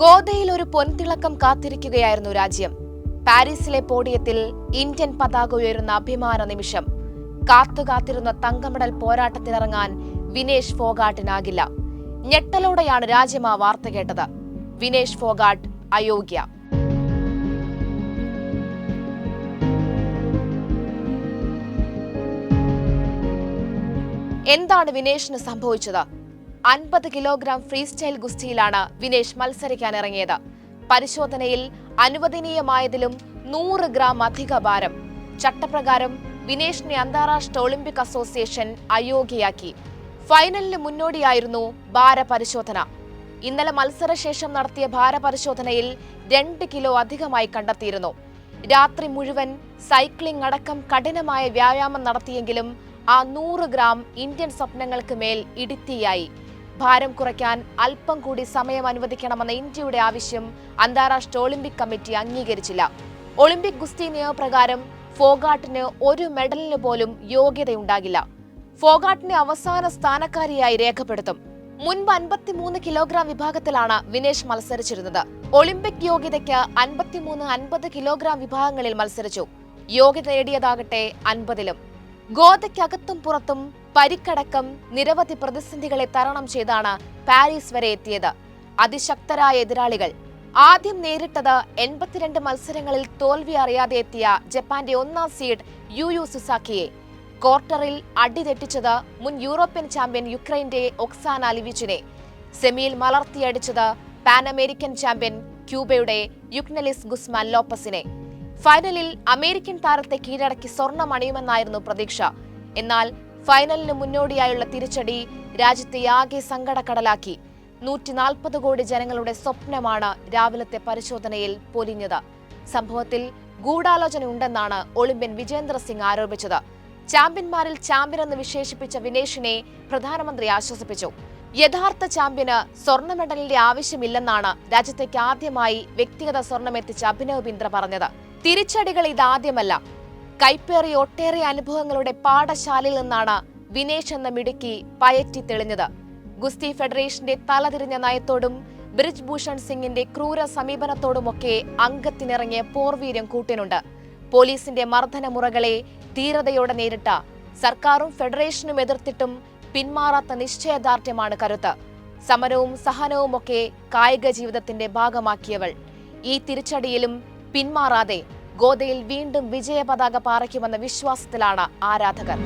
ഗോദയിൽ ഒരു പൊൻതിളക്കം കാത്തിരിക്കുകയായിരുന്നു രാജ്യം. പാരീസിലെ പോഡിയത്തിൽ ഇന്ത്യൻ പതാക ഉയരുന്ന അഭിമാന നിമിഷം. കാത്തു കാത്തിരുന്ന പോരാട്ടത്തിനിറങ്ങാൻ വിനേഷ് ഫോഗാട്ടിനാകില്ല. ഞെട്ടലോടെയാണ് രാജ്യം ആ വാർത്ത കേട്ടത്. വിനേഷ് ഫോഗാട്ട് അയോഗ്യ. എന്താണ് വിനേഷിന് സംഭവിച്ചത്? അൻപത് കിലോഗ്രാം ഫ്രീ സ്റ്റൈൽ ഗുസ്തിയിലാണ് വിനേഷ് മത്സരിക്കാൻ ഇറങ്ങിയത് പരിശോധനയിൽ അനുവദനീയമായതിലും നൂറ് ഗ്രാം അധിക ഭാരം. ചട്ടപ്രകാരം വിനേഷിനെ അന്താരാഷ്ട്ര ഒളിമ്പിക് അസോസിയേഷൻ അയോഗ്യയാക്കി. ഫൈനലിന് മുന്നോടിയായിരുന്നു ഭാരപരിശോധന. ഇന്നലെ മത്സരശേഷം നടത്തിയ ഭാരപരിശോധനയിൽ രണ്ട് കിലോ അധികമായി കണ്ടെത്തിയിരുന്നു. രാത്രി മുഴുവൻ സൈക്ലിംഗ് അടക്കം കഠിനമായ വ്യായാമം നടത്തിയെങ്കിലും ആ നൂറ് ഗ്രാം ഇന്ത്യൻ സ്വപ്നങ്ങൾക്ക് മേൽ ഇടിത്തിയായി. ഭാരം കുറയ്ക്കാൻ അല്പം കൂടി സമയം അനുവദിക്കണമെന്ന ഇന്ത്യയുടെ ആവശ്യം അന്താരാഷ്ട്ര ഒളിമ്പിക് കമ്മിറ്റി അംഗീകരിച്ചില്ല. ഒളിമ്പിക് ഗുസ്തി നിയമപ്രകാരം ഫോഗാട്ടിന് ഒരു മെഡലിന് പോലും യോഗ്യതയുണ്ടാകില്ല. ഫോഗാട്ടിനെ അവസാന സ്ഥാനക്കാരിയായി രേഖപ്പെടുത്തും. മുൻപ് അൻപത്തിമൂന്ന് കിലോഗ്രാം വിഭാഗത്തിലാണ് വിനേഷ് മത്സരിച്ചിരുന്നത്. ഒളിമ്പിക് യോഗ്യതയ്ക്ക് അൻപത്തിമൂന്ന് അൻപത് കിലോഗ്രാം വിഭാഗങ്ങളിൽ മത്സരിച്ചു. യോഗ്യത നേടിയതാകട്ടെ അൻപതിലും. ഗോതയ്ക്കകത്തും പുറത്തും പരിക്കടക്കം നിരവധി പ്രതിസന്ധികളെ തരണം ചെയ്താണ് പാരീസ് വരെ എത്തിയത്. അതിശക്തരായ എതിരാളികൾ. ആദ്യം നേരിട്ടത് എൺപത്തിരണ്ട് മത്സരങ്ങളിൽ തോൽവി അറിയാതെ എത്തിയ ജപ്പാന്റെ ഒന്നാം സീഡ് യു യു സുസാക്കിയെ. ക്വാർട്ടറിൽ അടി തെറ്റിച്ചത് മുൻ യൂറോപ്യൻ ചാമ്പ്യൻ യുക്രൈന്റെ ഒക്സാന ലിവിച്ചിനെ. സെമിയിൽ മലർത്തിയടിച്ചത് പാൻ അമേരിക്കൻ ചാമ്പ്യൻ ക്യൂബയുടെ യുക്നലിസ് ഗുസ്മാൻ ലോപ്പസിനെ. ഫൈനലിൽ അമേരിക്കൻ താരത്തെ കീഴടക്കി സ്വർണം അണിയുമെന്നായിരുന്നു പ്രതീക്ഷ. എന്നാൽ ഫൈനലിന് മുന്നോടിയായുള്ള തിരിച്ചടി രാജ്യത്തെ ആകെ സങ്കടക്കടലാക്കി. നൂറ്റി നാൽപ്പത് കോടി ജനങ്ങളുടെ സ്വപ്നമാണ് രാവിലത്തെ പരിശോധനയിൽ പൊലിഞ്ഞത്. സംഭവത്തിൽ ഗൂഢാലോചന ഉണ്ടെന്നാണ് ഒളിമ്പ്യൻ വിജേന്ദ്ര സിംഗ് ആരോപിച്ചത്. ചാമ്പ്യന്മാരിൽ ചാമ്പ്യൻ എന്ന് വിശേഷിപ്പിച്ച വിനേഷിനെ പ്രധാനമന്ത്രി ആശ്വസിപ്പിച്ചു. യഥാർത്ഥ ചാമ്പ്യന് സ്വർണ മെഡലിന്റെ ആവശ്യമില്ലെന്നാണ് രാജ്യത്തേക്ക് ആദ്യമായി വ്യക്തിഗത സ്വർണം എത്തിച്ച അഭിനവ് ബിന്ദ്ര പറഞ്ഞത്. തിരിച്ചടികൾ ഇതാദ്യമല്ല. കൈപ്പേറിയ ഒട്ടേറെ അനുഭവങ്ങളുടെ പാഠശാലയിൽ നിന്നാണ് വിനേഷ് എന്ന മിടുക്കി പയറ്റി തെളിഞ്ഞത്. ഗുസ്തി ഫെഡറേഷന്റെ തലതിരിഞ്ഞ നയത്തോടും ബ്രിജ് ഭൂഷൺ സിംഗിന്റെ ക്രൂര സമീപനത്തോടുമൊക്കെ അംഗത്തിനിറങ്ങിയ പോർവീര്യം കൂട്ടിനുണ്ട്. പോലീസിന്റെ മർദ്ദനമുറകളെ ധീരതയോടെ നേരിട്ട സർക്കാരും ഫെഡറേഷനും എതിർത്തിട്ടും പിന്മാറാത്ത നിശ്ചയദാർഢ്യമാണ് കരുത്ത്. സമരവും സഹനവുമൊക്കെ കായിക ജീവിതത്തിന്റെ ഭാഗമാക്കിയവൾ. ഈ തിരിച്ചടിയിലും പിന്മാറാതെ ഗോദയിൽ വീണ്ടും വിജയപതാക പാറയ്ക്കുമെന്ന വിശ്വാസത്തിലാണ് ആരാധകർ.